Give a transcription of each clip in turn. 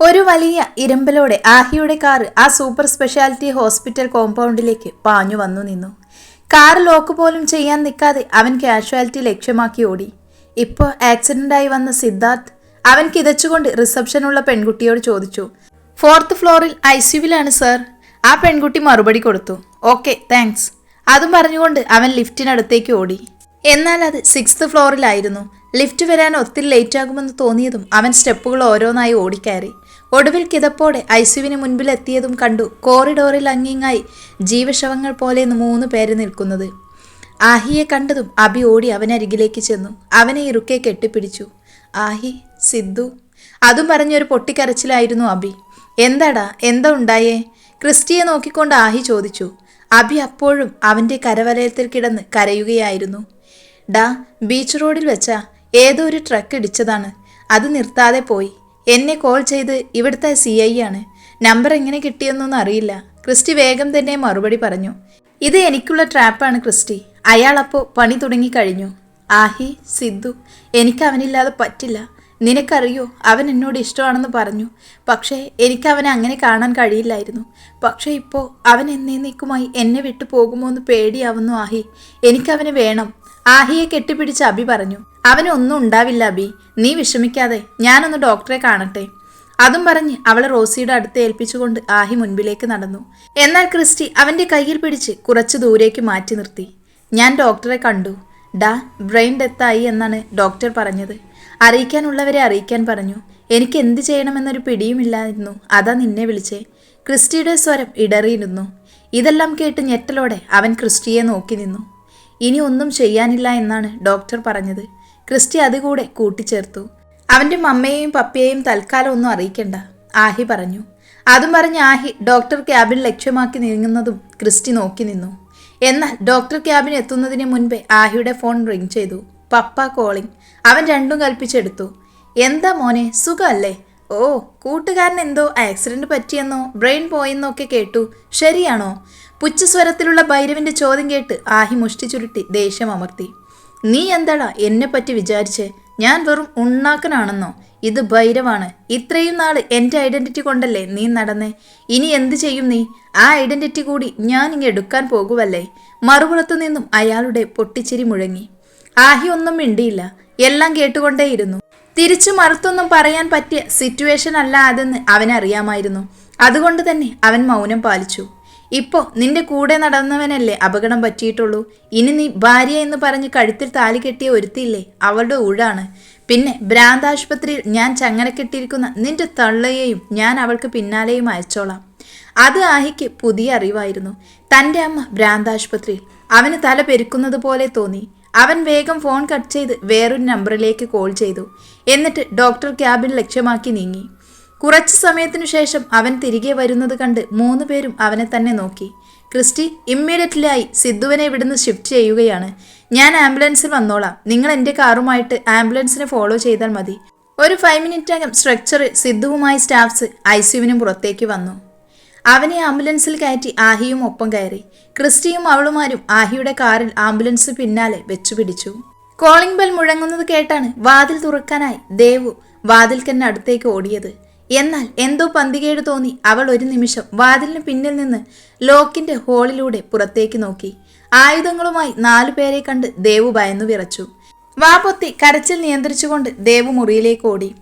ഒരു വലിയ ഇരമ്പലോടെ ആഹിയുടെ കാറ് ആ സൂപ്പർ സ്പെഷ്യാലിറ്റി ഹോസ്പിറ്റൽ കോമ്പൗണ്ടിലേക്ക് പാഞ്ഞു വന്നു നിന്നു. കാർ ലോക്ക് പോലും ചെയ്യാൻ നിൽക്കാതെ അവൻ കാഷ്വാലിറ്റി ലക്ഷ്യമാക്കി ഓടി. ഇപ്പോൾ ആക്സിഡന്റായി വന്ന സിദ്ധാർത്ഥ് അവൻ കിതച്ചുകൊണ്ട് റിസപ്ഷനുള്ള പെൺകുട്ടിയോട് ചോദിച്ചു ഫോർത്ത് ഫ്ലോറിൽ ഐ സിയുവിലാണ് സർ ആ പെൺകുട്ടി മറുപടി കൊടുത്തു ഓക്കെ താങ്ക്സ് അതും പറഞ്ഞുകൊണ്ട് അവൻ ലിഫ്റ്റിനടുത്തേക്ക് ഓടി. എന്നാൽ അത് സിക്സ്ത് ഫ്ലോറിലായിരുന്നു ലിഫ്റ്റ് വരാൻ ഒത്തിരി ലേറ്റ് ആകുമെന്ന് തോന്നിയതും അവൻ സ്റ്റെപ്പുകൾ ഓരോന്നായി ഓടിക്കയറി. ഒടുവിൽ കിതപ്പോടെ ഐസുവിന് മുൻപിൽ എത്തിയതും കണ്ടു കോറിഡോറിൽ അങ്ങിങ്ങായി ജീവശവങ്ങൾ പോലെ മൂന്ന് പേര് നിൽക്കുന്നത്. ആഹിയെ കണ്ടതും അബി ഓടി അവനരികിലേക്ക് ചെന്നു. അവനെ ഇറുക്കെ കെട്ടിപ്പിടിച്ചു. ആഹി സിദ്ധു. അതും പറഞ്ഞൊരു പൊട്ടിക്കരച്ചിലായിരുന്നു അബി. എന്താടാ എന്താ ഉണ്ടായേ? ക്രിസ്റ്റിയെ നോക്കിക്കൊണ്ട് ആഹി ചോദിച്ചു. അബി അപ്പോഴും അവന്റെ കരവലയത്തിൽ കിടന്ന് കരയുകയായിരുന്നു. ഡാ ബീച്ച് റോഡിൽ വെച്ചാ ഏതോ ഒരു ട്രക്ക് ഇടിച്ചതാണ്. അത് നിർത്താതെ പോയി. എന്നെ കോൾ ചെയ്ത് ഇവിടുത്തെ സി ഐ ആണ്. നമ്പർ എങ്ങനെ കിട്ടിയെന്നൊന്നും അറിയില്ല. ക്രിസ്റ്റി വേഗം തന്നെ മറുപടി പറഞ്ഞു. ഇത് എനിക്കുള്ള ട്രാപ്പാണ് ക്രിസ്റ്റി. അയാളപ്പോൾ പണി തുടങ്ങി കഴിഞ്ഞു. ആഹി സിദ്ധു എനിക്ക് അവനില്ലാതെ പറ്റില്ല. നിനക്കറിയോ അവൻ എന്നോട് ഇഷ്ടമാണെന്ന് പറഞ്ഞു. പക്ഷേ എനിക്ക് അവനെ അങ്ങനെ കാണാൻ കഴിയില്ലായിരുന്നു. പക്ഷേ ഇപ്പോൾ അവൻ എന്നേന്നേക്കുമായി എന്നെ വിട്ടു പോകുമോ എന്ന് പേടിയാവുന്നു ആഹി. എനിക്കവനെ വേണം. ആഹിയെ കെട്ടിപ്പിടിച്ച് അഭി പറഞ്ഞു. അവനൊന്നും ഉണ്ടാവില്ല അബി. നീ വിഷമിക്കാതെ. ഞാനൊന്ന് ഡോക്ടറെ കാണട്ടെ. അതും പറഞ്ഞ് അവളെ റോസിയുടെ അടുത്ത് ഏൽപ്പിച്ചുകൊണ്ട് ആഹി മുൻപിലേക്ക് നടന്നു. എന്നാൽ ക്രിസ്റ്റി അവന്റെ കയ്യിൽ പിടിച്ച് കുറച്ച് ദൂരേക്ക് മാറ്റി നിർത്തി. ഞാൻ ഡോക്ടറെ കണ്ടു. ഡാ ബ്രെയിൻ ഡെത്തായി എന്നാണ് ഡോക്ടർ പറഞ്ഞത്. അറിയിക്കാനുള്ളവരെ അറിയിക്കാൻ പറഞ്ഞു. എനിക്ക് എന്ത് ചെയ്യണമെന്നൊരു പിടിയുമില്ലായിരുന്നു. അതാ നിന്നെ വിളിച്ചേ. ക്രിസ്റ്റിയുടെ സ്വരം ഇടറിയിരുന്നു. ഇതെല്ലാം കേട്ട് ഞെട്ടലോടെ അവൻ ക്രിസ്റ്റിയെ നോക്കി നിന്നു. ഇനി ഒന്നും ചെയ്യാനില്ല എന്നാണ് ഡോക്ടർ പറഞ്ഞത്. ക്രിസ്റ്റി അതുകൂടെ കൂട്ടിച്ചേർത്തു. അവന്റെ മമ്മയെയും പപ്പയെയും തൽക്കാലം ഒന്നും അറിയിക്കണ്ട ആഹി പറഞ്ഞു. അതും പറഞ്ഞ് ആഹി ഡോക്ടർ ക്യാബിൻ ലക്ഷ്യമാക്കി നീങ്ങുന്നതും ക്രിസ്റ്റി നോക്കി നിന്നു. എന്നാൽ ഡോക്ടർ ക്യാബിൻ എത്തുന്നതിന് മുൻപേ ആഹിയുടെ ഫോൺ റിങ് ചെയ്തു. പപ്പ കോളിംഗ്. അവൻ രണ്ടും കൽപ്പിച്ചെടുത്തു. എന്താ മോനെ സുഖമല്ലേ? ഓ കൂട്ടുകാരൻ എന്തോ ആക്സിഡന്റ് പറ്റിയെന്നോ ബ്രെയിൻ പോയെന്നോ ഒക്കെ കേട്ടു. ശരിയാണോ? പുച്ഛസ്വരത്തിലുള്ള ഭൈരവിന്റെ ചോദ്യം കേട്ട് ആഹി മുഷ്ടി ചുരുട്ടി ദേഷ്യം അമർത്തി. നീ എന്താടാ എന്നെ പറ്റി വിചാരിച്ചേ? ഞാൻ വെറും ഉണ്ണാക്കനാണെന്നോ? ഇത് ഭൈരവാണ്. ഇത്രയും നാൾ എന്റെ ഐഡന്റിറ്റി കൊണ്ടല്ലേ നീ നടന്നേ? ഇനി എന്ത് ചെയ്യും നീ? ആ ഐഡന്റിറ്റി കൂടി ഞാൻ ഇങ്ങ് എടുക്കാൻ പോകുവല്ലേ? മറുപുറത്തു നിന്നും അയാളുടെ പൊട്ടിച്ചിരി മുഴങ്ങി. ആഹി ഒന്നും മിണ്ടിയില്ല. എല്ലാം കേട്ടുകൊണ്ടേയിരുന്നു. തിരിച്ചു മറുത്തൊന്നും പറയാൻ പറ്റിയ സിറ്റുവേഷൻ അല്ല അതെന്ന് അവനറിയാമായിരുന്നു. അതുകൊണ്ട് തന്നെ അവൻ മൗനം പാലിച്ചു. ഇപ്പോ നിന്റെ കൂടെ നടന്നവനല്ലേ അപകടം പറ്റിയിട്ടുള്ളൂ. ഇനി നീ ഭാര്യ എന്ന് പറഞ്ഞ് കഴുത്തിൽ താലി കെട്ടിയ ഒരുത്തിയില്ലേ അവളുടെ ഊഴാണ്. പിന്നെ ഭ്രാന്താശുപത്രിയിൽ ഞാൻ ചങ്ങല കെട്ടിയിരിക്കുന്ന നിന്റെ തള്ളയെയും ഞാൻ അവൾക്ക് പിന്നാലെയും അയച്ചോളാം. അത് ആഹിക്ക് പുതിയ അറിവായിരുന്നു. തന്റെ അമ്മ ഭ്രാന്താശുപത്രിയിൽ. അവന് തല പെരുക്കുന്നത് പോലെ തോന്നി. അവൻ വേഗം ഫോൺ കട്ട് ചെയ്ത് വേറൊരു നമ്പറിലേക്ക് കോൾ ചെയ്തു. എന്നിട്ട് ഡോക്ടർ ക്യാബിൻ ലക്ഷ്യമാക്കി നീങ്ങി. കുറച്ചു സമയത്തിനു ശേഷം അവൻ തിരികെ വരുന്നത് കണ്ട് മൂന്ന് പേരും അവനെ തന്നെ നോക്കി. ക്രിസ്റ്റി ഇമ്മീഡിയറ്റ്ലി ആയി സിദ്ധുവിനെ ഇവിടുന്ന് ഷിഫ്റ്റ് ചെയ്യുകയാണ്. ഞാൻ ആംബുലൻസിൽ വന്നോളാം. നിങ്ങൾ എന്റെ കാറുമായിട്ട് ആംബുലൻസിനെ ഫോളോ ചെയ്താൽ മതി. ഒരു ഫൈവ് മിനിറ്റകം സ്ട്രക്ചറിൽ സിദ്ധുവുമായി സ്റ്റാഫ്സ് ഐ സിയുവിനും പുറത്തേക്ക് വന്നു. അവനെ ആംബുലൻസിൽ കയറ്റി ആഹിയും ഒപ്പം കയറി. ക്രിസ്റ്റിയും അവളുമാരും ആഹിയുടെ കാറിൽ ആംബുലൻസ് പിന്നാലെ വെച്ചു പിടിച്ചു കോളിംഗ് ബെൽ മുഴങ്ങുന്നത് കേട്ടാണ് വാതിൽ തുറക്കാനായി ദേവു വാതിൽക്കന്നെ അടുത്തേക്ക് ഓടിയത്. എന്നാൽ എന്തോ പന്തികേട് തോന്നി അവൾ ഒരു നിമിഷം വാതിലിന് പിന്നിൽ നിന്ന് ലോക്കിന്റെ ഹോളിലൂടെ പുറത്തേക്ക് നോക്കി. ആയുധങ്ങളുമായി നാലു പേരെ കണ്ട് ദേവു ഭയന്നു വിറച്ചു. വാപൊത്തി കരച്ചിൽ നിയന്ത്രിച്ചുകൊണ്ട് ദേവു മുറിയിലേക്ക് ഓടി.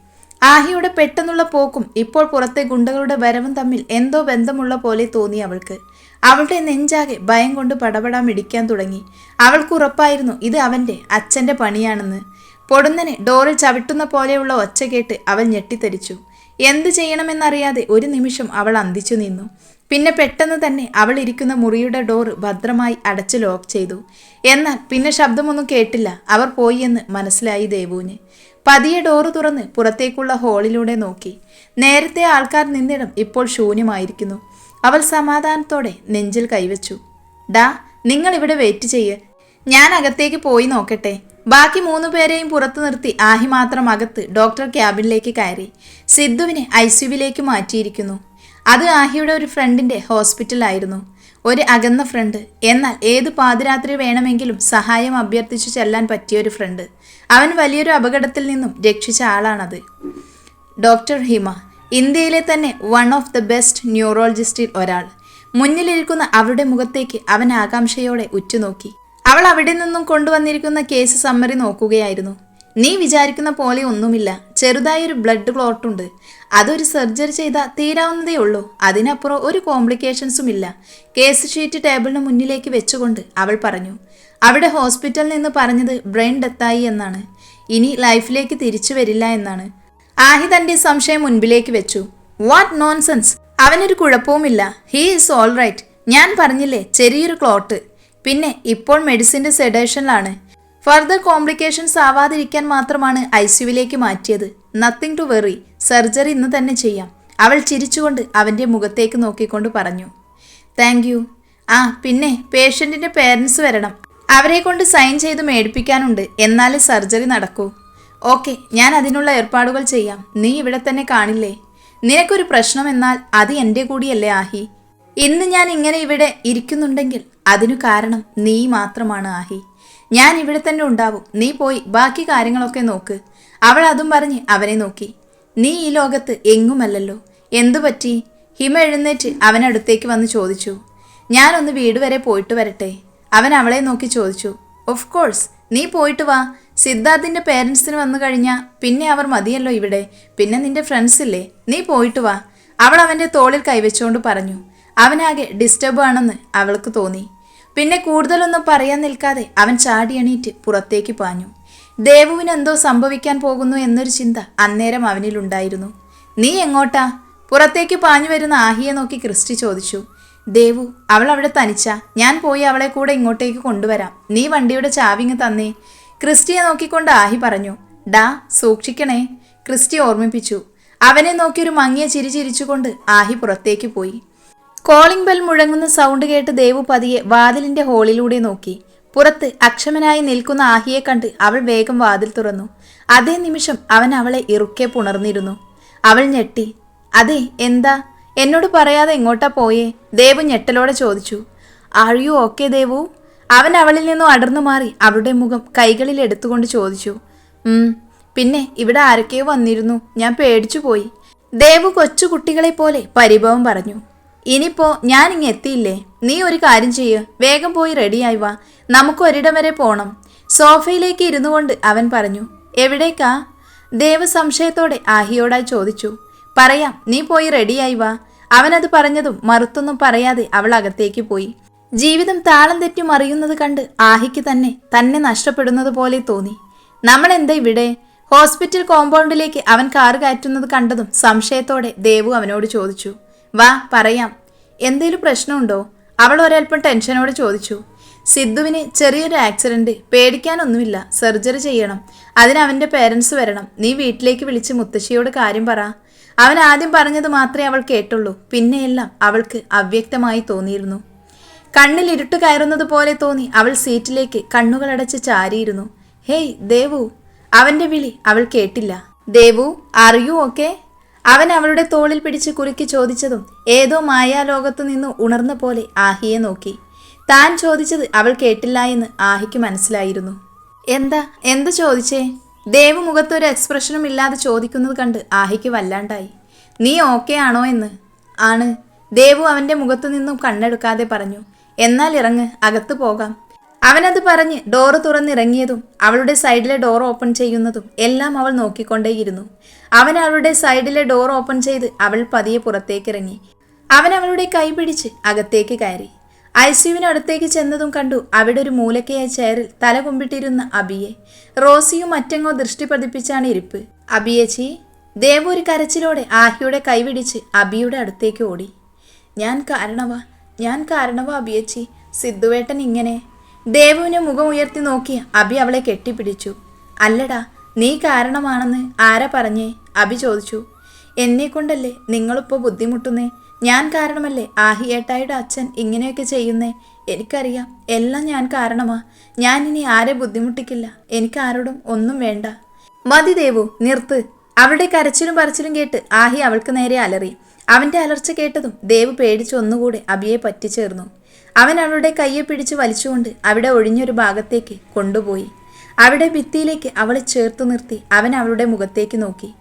ആഹിയുടെ പെട്ടെന്നുള്ള പോക്കും ഇപ്പോൾ പുറത്തെ ഗുണ്ടകളുടെ വരവും തമ്മിൽ എന്തോ ബന്ധമുള്ള പോലെ തോന്നി അവൾക്ക്. അവളുടെ നെഞ്ചാകെ ഭയം കൊണ്ട് പടപടാം ഇടിക്കാൻ തുടങ്ങി. അവൾക്ക് ഉറപ്പായിരുന്നു ഇത് അവന്റെ അച്ഛന്റെ പണിയാണെന്ന്. പൊടുന്നനെ ഡോറിൽ ചവിട്ടുന്ന പോലെയുള്ള ഒച്ച കേട്ട് അവൾ ഞെട്ടിത്തെരിച്ചു. എന്തു ചെയ്യണമെന്നറിയാതെ ഒരു നിമിഷം അവൾ അന്തിച്ചു നിന്നു. പിന്നെ പെട്ടെന്ന് തന്നെ അവൾ ഇരിക്കുന്ന മുറിയുടെ ഡോർ ഭദ്രമായി അടച്ച് ലോക്ക് ചെയ്തു. എന്നാൽ പിന്നെ ശബ്ദമൊന്നും കേട്ടില്ല. അവർ പോയി എന്ന് മനസ്സിലായി ദേവുവിന്. പതിയെ ഡോറ് തുറന്ന് പുറത്തേക്കുള്ള ഹോളിലൂടെ നോക്കി. നേരത്തെ ആൾക്കാർ നിന്നിടം ഇപ്പോൾ ശൂന്യമായിരിക്കുന്നു. അവൾ സമാധാനത്തോടെ നെഞ്ചിൽ കൈവച്ചു. ഡാ നിങ്ങൾ ഇവിടെ വെയിറ്റ് ചെയ്യ്. ഞാൻ അകത്തേക്ക് പോയി നോക്കട്ടെ. ബാക്കി മൂന്നു പേരെയും പുറത്തു നിർത്തി ആഹി മാത്രം അകത്ത് ഡോക്ടർ ക്യാബിനിലേക്ക് കയറി. സിദ്ധുവിനെ ഐ സിയുവിലേക്ക് മാറ്റിയിരിക്കുന്നു. അത് ആഹിയുടെ ഒരു ഫ്രണ്ടിന്റെ ഹോസ്പിറ്റലായിരുന്നു ഒരു അകന്ന ഫ്രണ്ട്. എന്നാൽ ഏത് പാതിരാത്രി വേണമെങ്കിലും സഹായം അഭ്യർത്ഥിച്ചു ചെല്ലാൻ പറ്റിയ ഒരു ഫ്രണ്ട്. അവൻ വലിയൊരു അപകടത്തിൽ നിന്നും രക്ഷിച്ച ആളാണത്. ഡോക്ടർ ഹിമ. ഇന്ത്യയിലെ തന്നെ വൺ ഓഫ് ദ ബെസ്റ്റ് ന്യൂറോളജിസ്റ്റിൽ ഒരാൾ. മുന്നിലിരിക്കുന്ന അവരുടെ മുഖത്തേക്ക് അവൻ ആകാംക്ഷയോടെ ഉറ്റുനോക്കി. അവൾ അവിടെ നിന്നും കൊണ്ടുവന്നിരിക്കുന്ന കേസ് സമ്മറി നോക്കുകയായിരുന്നു. നീ വിചാരിക്കുന്ന പോലെ ഒന്നുമില്ല. ചെറുതായൊരു ബ്ലഡ് ക്ലോട്ട് ഉണ്ട്. അതൊരു സർജറി ചെയ്താൽ തീരാവുന്നതേ ഉള്ളൂ. അതിനപ്പുറം ഒരു കോംപ്ലിക്കേഷൻസും ഇല്ല. കേസ് ഷീറ്റ് ടേബിളിന് മുന്നിലേക്ക് വെച്ചുകൊണ്ട് അവൾ പറഞ്ഞു. അവിടെ ഹോസ്പിറ്റലിൽ നിന്ന് പറഞ്ഞത് ബ്രെയിൻ ഡെത്തായി എന്നാണ്. ഇനി ലൈഫിലേക്ക് തിരിച്ചു വരില്ല എന്നാണ്. ആഹി തന്റെ സംശയം മുൻപിലേക്ക് വെച്ചു. വാട്ട് നോൺസെൻസ് അവനൊരു കുഴപ്പവുമില്ല. ഹീ ഈസ് ഓൾ റൈറ്റ് ഞാൻ പറഞ്ഞില്ലേ ചെറിയൊരു ക്ലോട്ട്. പിന്നെ ഇപ്പോൾ മെഡിസിന്റെ സെഡേഷനിലാണ് ഫർദർ കോംപ്ലിക്കേഷൻസ് ആവാതിരിക്കാൻ മാത്രമാണ് ഐ സിയുവിലേക്ക് മാറ്റിയത്. നത്തിങ് ടു വെറി സർജറി ഇന്ന് തന്നെ ചെയ്യാം. അവൾ ചിരിച്ചുകൊണ്ട് അവന്റെ മുഖത്തേക്ക് നോക്കിക്കൊണ്ട് പറഞ്ഞു. താങ്ക് യു ആ പിന്നെ പേഷ്യന്റിന്റെ പേരൻസ് വരണം. അവരെ കൊണ്ട് സൈൻ ചെയ്ത് മേടിപ്പിക്കാനുണ്ട്. എന്നാലേ സർജറി നടക്കൂ. ഓക്കെ ഞാൻ അതിനുള്ള ഏർപ്പാടുകൾ ചെയ്യാം. നീ ഇവിടെ തന്നെ കാണില്ലേ? നിനക്കൊരു പ്രശ്നം എന്നാൽ അത് എന്റെ കൂടിയല്ലേ ആഹി. ഇന്ന് ഞാൻ ഇങ്ങനെ ഇവിടെ ഇരിക്കുന്നുണ്ടെങ്കിൽ അതിനു കാരണം നീ മാത്രമാണ് ആഹി. ഞാൻ ഇവിടെ തന്നെ ഉണ്ടാവും. നീ പോയി ബാക്കി കാര്യങ്ങളൊക്കെ നോക്ക്. അവൾ അതും പറഞ്ഞ് അവനെ നോക്കി. നീ ഈ ലോകത്ത് എങ്ങുമല്ലല്ലോ? എന്തു പറ്റി? ഹിമ എഴുന്നേറ്റ് അവനടുത്തേക്ക് വന്ന് ചോദിച്ചു. ഞാനൊന്ന് വീട് വരെ പോയിട്ട് വരട്ടെ? അവൻ അവളെ നോക്കി ചോദിച്ചു. ഓഫ് കോഴ്സ് നീ പോയിട്ട് വാ. സിദ്ധാർത്ഥിന്റെ പേരൻസിന് വന്നു കഴിഞ്ഞാൽ പിന്നെ അവർ മതിയല്ലോ ഇവിടെ. പിന്നെ നിന്റെ ഫ്രണ്ട്സ് ഇല്ലേ? നീ പോയിട്ട് വാ. അവൾ അവന്റെ തോളിൽ കൈവച്ചുകൊണ്ട് പറഞ്ഞു. അവനാകെ ഡിസ്റ്റർബ് ആണെന്ന് അവൾക്ക് തോന്നി. പിന്നെ കൂടുതലൊന്നും പറയാൻ നിൽക്കാതെ അവൻ ചാടി എണീറ്റ് പുറത്തേക്ക് പാഞ്ഞു. ദേവുവിന് എന്തോ സംഭവിക്കാൻ പോകുന്നു എന്നൊരു ചിന്ത അന്നേരം അവനിലുണ്ടായിരുന്നു നീ എങ്ങോട്ടാ? പുറത്തേക്ക് പാഞ്ഞു വരുന്ന ആഹിയെ നോക്കി ക്രിസ്റ്റി ചോദിച്ചു. ദേവു അവൾ അവിടെ തനിച്ച. ഞാൻ പോയി അവളെ കൂടെ ഇങ്ങോട്ടേക്ക് കൊണ്ടുവരാം. നീ വണ്ടിയുടെ ചാവിങ് തന്നേ. ക്രിസ്റ്റിയെ നോക്കിക്കൊണ്ട് ആഹി പറഞ്ഞു. ഡാ സൂക്ഷിക്കണേ. ക്രിസ്റ്റി ഓർമ്മിപ്പിച്ചു. അവനെ നോക്കി ഒരു മങ്ങിയ ചിരി ചിരിച്ചുകൊണ്ട് ആഹി പുറത്തേക്ക് പോയി. കോളിംഗ് ബെൽ മുഴങ്ങുന്ന സൗണ്ട് കേട്ട് ദേവു പതിയെ വാതിലിന്റെ ഹോളിലൂടെ നോക്കി. പുറത്ത് അക്ഷമനായി നിൽക്കുന്ന ആഹിയെ കണ്ട് അവൾ വേഗം വാതിൽ തുറന്നു. അതേ നിമിഷം അവൻ അവളെ ഇറുക്കെ പുണർന്നിരുന്നു. അവൾ ഞെട്ടി. അതെ എന്താ? എന്നോട് പറയാതെ എങ്ങോട്ടാ പോയേ? ദേവു ഞെട്ടലോടെ ചോദിച്ചു. Are you okay Devu? അവൻ അവളിൽ നിന്നും അടർന്നു മാറി അവളുടെ മുഖം കൈകളിൽ എടുത്തുകൊണ്ട് ചോദിച്ചു. പിന്നെ ഇവിടെ ആരൊക്കെയോ വന്നിരുന്നു. ഞാൻ പേടിച്ചു പോയി. ദേവു കൊച്ചുകുട്ടികളെ പോലെ പരിഭവം പറഞ്ഞു. ഇനിയിപ്പോ ഞാൻ ഇങ്ങ് എത്തിയില്ലേ? നീ ഒരു കാര്യം ചെയ്യ്. വേഗം പോയി റെഡിയായി വാ. നമുക്ക് ഒരിടം വരെ പോണം. സോഫയിലേക്ക് ഇരുന്നു കൊണ്ട് അവൻ പറഞ്ഞു എവിടേക്കാ? ദേവ സംശയത്തോടെ ആഹിയോടായി ചോദിച്ചു പറയാം നീ പോയി റെഡിയായി വാ. അവനത് പറഞ്ഞതും മറുത്തൊന്നും പറയാതെ അവൾ അകത്തേക്ക് പോയി. ജീവിതം താളം തെറ്റി മറിയുന്നത് കണ്ട് ആഹിക്ക് തന്നെ തന്നെ നഷ്ടപ്പെടുന്നത് പോലെ തോന്നി. നമ്മൾ എന്താ ഇവിടെ? ഹോസ്പിറ്റൽ കോമ്പൗണ്ടിലേക്ക് അവൻ കാറ് കയറ്റുന്നത് കണ്ടതും സംശയത്തോടെ ദേവു അവനോട് ചോദിച്ചു വാ പറയാം. എന്തേലും പ്രശ്നമുണ്ടോ? അവൾ ഒരൽപ്പം ടെൻഷനോടെ ചോദിച്ചു. സിദ്ധുവിന് ചെറിയൊരു ആക്സിഡന്റ് പേടിക്കാനൊന്നുമില്ല സർജറി ചെയ്യണം. അതിന് അവന്റെ പേരൻസ് വരണം. നീ വീട്ടിലേക്ക് വിളിച്ച് മുത്തശ്ശിയോട് കാര്യം പറ. അവൻ ആദ്യം പറഞ്ഞത് മാത്രമേ അവൾ കേട്ടുള്ളൂ. പിന്നെയെല്ലാം അവൾക്ക് അവ്യക്തമായി തോന്നിയിരുന്നു. കണ്ണിൽ ഇരുട്ട് കയറുന്നത് പോലെ തോന്നി അവൾ സീറ്റിലേക്ക് കണ്ണുകളടച്ച് ചാരിയിരുന്നു. ഹേയ് ദേവു. അവന്റെ വിളി അവൾ കേട്ടില്ല. ദേവു അറിയൂ ഓക്കെ അവൻ അവളുടെ തോളിൽ പിടിച്ച് കുറുക്കി ചോദിച്ചതും ഏതോ മായാലോകത്തു നിന്ന് ഉണർന്ന പോലെ ആഹിയെ നോക്കി. താൻ ചോദിച്ചത് അവൾ കേട്ടില്ല എന്ന് ആഹിക്ക് മനസ്സിലായിരുന്നു. എന്താ? എന്ത് ചോദിച്ചേ? ദേവ് മുഖത്തൊരു എക്സ്പ്രഷനും ഇല്ലാതെ ചോദിക്കുന്നത് കണ്ട് ആഹിക്ക് വല്ലാണ്ടായി. നീ ഓക്കെ ആണോ എന്ന്? ആണ്. ദേവു അവന്റെ മുഖത്തു നിന്നും കണ്ണെടുക്കാതെ പറഞ്ഞു. എന്നാൽ ഇറങ്ങ് അകത്ത് പോകാം. അവനത് പറഞ്ഞ് ഡോറ് തുറന്നിറങ്ങിയതും അവളുടെ സൈഡിലെ ഡോർ ഓപ്പൺ ചെയ്യുന്നതും എല്ലാം അവൾ നോക്കിക്കൊണ്ടേയിരുന്നു. അവൻ അവളുടെ സൈഡിലെ ഡോർ ഓപ്പൺ ചെയ്ത് അവൾ പതിയെ പുറത്തേക്കിറങ്ങി. അവൻ അവളുടെ കൈ പിടിച്ച് അകത്തേക്ക് കയറി. ഐ സിയുവിനടുത്തേക്ക് ചെന്നതും കണ്ടു അവിടെ ഒരു മൂലക്കയായ ചെയറിൽ തല കുമ്പിട്ടിരുന്ന അബിയെ. റോസിയും മറ്റെങ്ങോ ദൃഷ്ടി പതിപ്പിച്ചാണ് ഇരിപ്പ്. അബിയച്ചി ദേവ് ഒരു കരച്ചിലോടെ ആഹിയുടെ കൈവിടിച്ച് അബിയുടെ അടുത്തേക്ക് ഓടി. ഞാൻ കാരണവാ ഞാൻ കാരണവാ അബിയച്ചി സിദ്ധുവേട്ടൻ ഇങ്ങനെ ദേവുവിനെ മുഖം ഉയർത്തി നോക്കി അബി അവളെ കെട്ടിപ്പിടിച്ചു. അല്ലടാ നീ കാരണമാണെന്ന് ആരാ പറഞ്ഞേ? അബി ചോദിച്ചു. എന്നെ കൊണ്ടല്ലേ നിങ്ങളിപ്പോൾ ബുദ്ധിമുട്ടുന്നേ? ഞാൻ കാരണമല്ലേ ആഹിയേട്ടായുടെ അച്ഛൻ ഇങ്ങനെയൊക്കെ ചെയ്യുന്നേ? എനിക്കറിയാം എല്ലാം ഞാൻ കാരണമാ. ഞാൻ ഇനി ആരെ ബുദ്ധിമുട്ടിക്കില്ല. എനിക്ക് ആരോടും ഒന്നും വേണ്ട. മതി ദേവു നിർത്ത്. അവളുടെ കരച്ചിലും പറച്ചിലും കേട്ട് ആഹി അവൾക്ക് നേരെ അലറി. അവന്റെ അലർച്ച കേട്ടതും ദേവ് പേടിച്ച് ഒന്നുകൂടെ അബിയെ പറ്റിച്ചേർന്നു. അവൻ അവളുടെ കയ്യെ പിടിച്ച് വലിച്ചുകൊണ്ട് അവിടെ ഒഴിഞ്ഞൊരു ഭാഗത്തേക്ക് കൊണ്ടുപോയി. അവിടെ ഭിത്തിയിലേക്ക് അവളെ ചേർത്തു നിർത്തി അവൻ അവളുടെ മുഖത്തേക്ക് നോക്കി.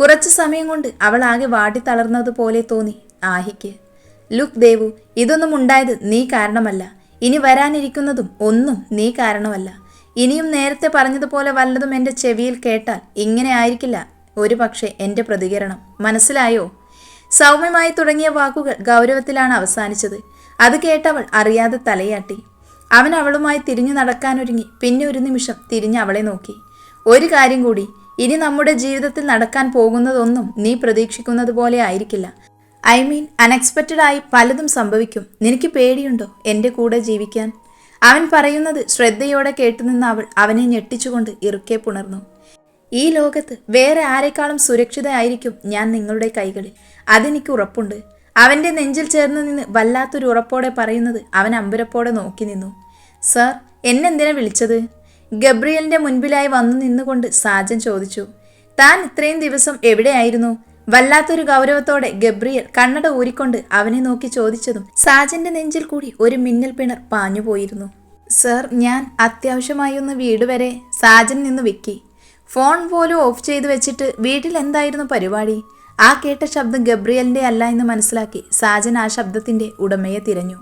കുറച്ചു സമയം കൊണ്ട് അവൾ ആകെ വാടി തളർന്നതുപോലെ തോന്നി ആഹിക്ക്. ലുക്ക് ദേവു ഇതൊന്നും ഉണ്ടായത് നീ കാരണമല്ല. ഇനി വരാനിരിക്കുന്നതും ഒന്നും നീ കാരണമല്ല. ഇനിയും നേരത്തെ പറഞ്ഞതുപോലെ വല്ലതും എന്റെ ചെവിയിൽ കേട്ടാൽ ഇങ്ങനെ ആയിരിക്കില്ല ഒരു പക്ഷേ എന്റെ പ്രതികരണം. മനസ്സിലായോ? സൗമ്യമായി തുടങ്ങിയ വാക്കുകൾ ഗൗരവത്തിലാണ് അവസാനിച്ചത്. അത് കേട്ടവൾ അറിയാതെ തലയാട്ടി. അവൻ അവളുമായി തിരിഞ്ഞു നടക്കാനൊരുങ്ങി. പിന്നെ ഒരു നിമിഷം തിരിഞ്ഞ് അവളെ നോക്കി. ഒരു കാര്യം കൂടി ഇനി നമ്മുടെ ജീവിതത്തിൽ നടക്കാൻ പോകുന്നതൊന്നും നീ പ്രതീക്ഷിക്കുന്നത് പോലെ ആയിരിക്കില്ല. ഐ മീൻ അൺഎക്സ്പെക്റ്റഡ് ആയി പലതും സംഭവിക്കും. നിനക്ക് പേടിയുണ്ടോ എന്റെ കൂടെ ജീവിക്കാൻ? അവൻ പറയുന്നത് ശ്രദ്ധയോടെ കേട്ടുനിന്ന അവൾ അവനെ ഞെട്ടിച്ചുകൊണ്ട് ഇറുക്കെ പുണർന്നു. ഈ ലോകത്ത് വേറെ ആരെക്കാളും സുരക്ഷിതയായിരിക്കും ഞാൻ നിങ്ങളുടെ കൈകളിൽ. അതെനിക്ക് ഉറപ്പുണ്ട്. അവന്റെ നെഞ്ചിൽ ചേർന്ന് നിന്ന് വല്ലാത്തൊരു ഉറപ്പോടെ പറയുന്നത് അവൻ അമ്പുരപ്പോടെ നോക്കി നിന്നു. സർ എന്നെന്തിനാ വിളിച്ചത്? ഗബ്രിയലിന്റെ മുൻപിലായി വന്നു നിന്നുകൊണ്ട് സാജൻ ചോദിച്ചു. താൻ ഇത്രയും ദിവസം എവിടെയായിരുന്നു? വല്ലാത്തൊരു ഗൗരവത്തോടെ ഗബ്രിയൽ കണ്ണട ഊരിക്കൊണ്ട് അവനെ നോക്കി ചോദിച്ചതും സാജന്റെ നെഞ്ചിൽ കൂടി ഒരു മിന്നൽ പിണർ പാഞ്ഞുപോയിരുന്നു സർ ഞാൻ അത്യാവശ്യമായി ഒന്ന് വീട് വരെ സാജൻ നിന്ന് വിക്കി. ഫോൺ പോലും ഓഫ് ചെയ്തു വെച്ചിട്ട് വീട്ടിൽ എന്തായിരുന്നു പരിപാടി? ആ കേട്ട ശബ്ദം ഗബ്രിയലിന്റെ അല്ല എന്ന് മനസ്സിലാക്കി സാജൻ ആ ശബ്ദത്തിന്റെ ഉടമയെ തിരഞ്ഞു.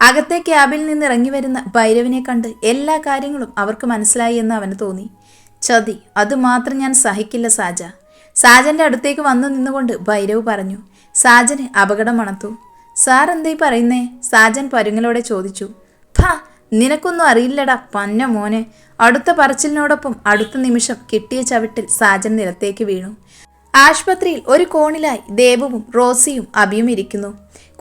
അകത്തെ ക്യാബിൽ നിന്ന് ഇറങ്ങി വരുന്ന ഭൈരവിനെ കണ്ട് എല്ലാ കാര്യങ്ങളും അവർക്ക് മനസ്സിലായി എന്ന് അവന് തോന്നി. ചതി അത് മാത്രം ഞാൻ സഹിക്കില്ല സാജ. സാജന്റെ അടുത്തേക്ക് വന്നു നിന്നുകൊണ്ട് ഭൈരവ് പറഞ്ഞു സാജന് അപകടം മണത്തു. സാർ എന്തേ പറയുന്നേ? സാജൻ പരുങ്ങലോടെ ചോദിച്ചു. ഫാ നിനക്കൊന്നും അറിയില്ലടാ പന്ന മോനെ. അടുത്ത പറച്ചിലിനോടൊപ്പം അടുത്ത നിമിഷം കിട്ടിയ ചവിട്ടിൽ സാജൻ നിലത്തേക്ക് വീണു. ആശുപത്രിയിൽ ഒരു കോണിലായി ദേവുവും റോസിയും അഭിയും ഇരിക്കുന്നു.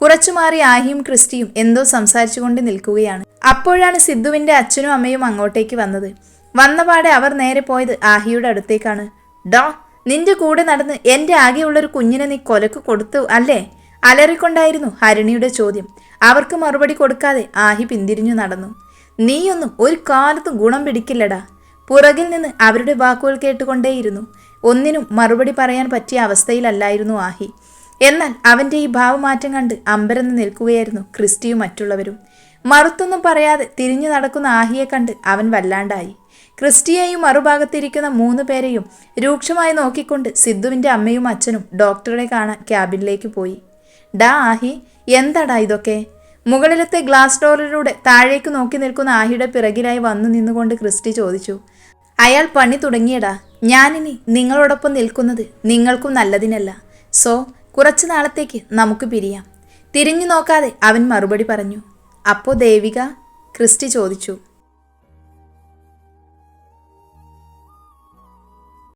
കുറച്ചു മാറി ആഹിയും ക്രിസ്റ്റിയും എന്തോ സംസാരിച്ചുകൊണ്ട് നിൽക്കുകയാണ്. അപ്പോഴാണ് സിദ്ധുവിന്റെ അച്ഛനും അമ്മയും അങ്ങോട്ടേക്ക് വന്നത്. വന്നപാടെ അവർ നേരെ പോയത് ആഹിയുടെ അടുത്തേക്കാണ്. ഡോ നിന്റെ കൂടെ നടന്ന് എന്റെ ആകെയുള്ളൊരു കുഞ്ഞിനെ നീ കൊലക്ക് കൊടുത്തു അല്ലേ? അലറിക്കൊണ്ടായിരുന്നു ഹരിണിയുടെ ചോദ്യം. അവർക്ക് മറുപടി കൊടുക്കാതെ ആഹി പിന്തിരിഞ്ഞു നടന്നു. നീയൊന്നും ഒരു കാലത്തും ഗുണം പിടിക്കില്ലടാ. പുറകിൽ നിന്ന് അവരുടെ വാക്കുകൾ കേട്ടുകൊണ്ടേയിരുന്നു. ഒന്നിനും മറുപടി പറയാൻ പറ്റിയ അവസ്ഥയിലല്ലായിരുന്നു ആഹി. എന്നാൽ അവന്റെ ഈ ഭാവമാറ്റം കണ്ട് അമ്പരന്ന് നിൽക്കുകയായിരുന്നു ക്രിസ്റ്റിയും മറ്റുള്ളവരും. മറുത്തൊന്നും പറയാതെ തിരിഞ്ഞു നടക്കുന്ന ആഹിയെ കണ്ട് അവൻ വല്ലാണ്ടായി. ക്രിസ്റ്റിയെയും മറുഭാഗത്തിരിക്കുന്ന മൂന്ന് പേരെയും രൂക്ഷമായി നോക്കിക്കൊണ്ട് സിദ്ധുവിന്റെ അമ്മയും അച്ഛനും ഡോക്ടറെ കാണാൻ ക്യാബിനിലേക്ക് പോയി. ഡാ ആഹി എന്താടാ ഇതൊക്കെ? മുകളിലത്തെ ഗ്ലാസ് ഡോറിലൂടെ താഴേക്ക് നോക്കി നിൽക്കുന്ന ആഹിയുടെ പിറകിലായി വന്നു നിന്നുകൊണ്ട് ക്രിസ്റ്റി ചോദിച്ചു. അയാൾ പണി തുടങ്ങിയടാ. ഞാനിനി നിങ്ങളോടൊപ്പം നിൽക്കുന്നത് നിങ്ങൾക്കും നല്ലതിനല്ല. സോ കുറച്ചു നാളത്തേക്ക് നമുക്ക് പിരിയാം. തിരിഞ്ഞു നോക്കാതെ അവൻ മറുപടി പറഞ്ഞു. അപ്പോൾ ദേവിക ക്രിസ്റ്റി ചോദിച്ചു.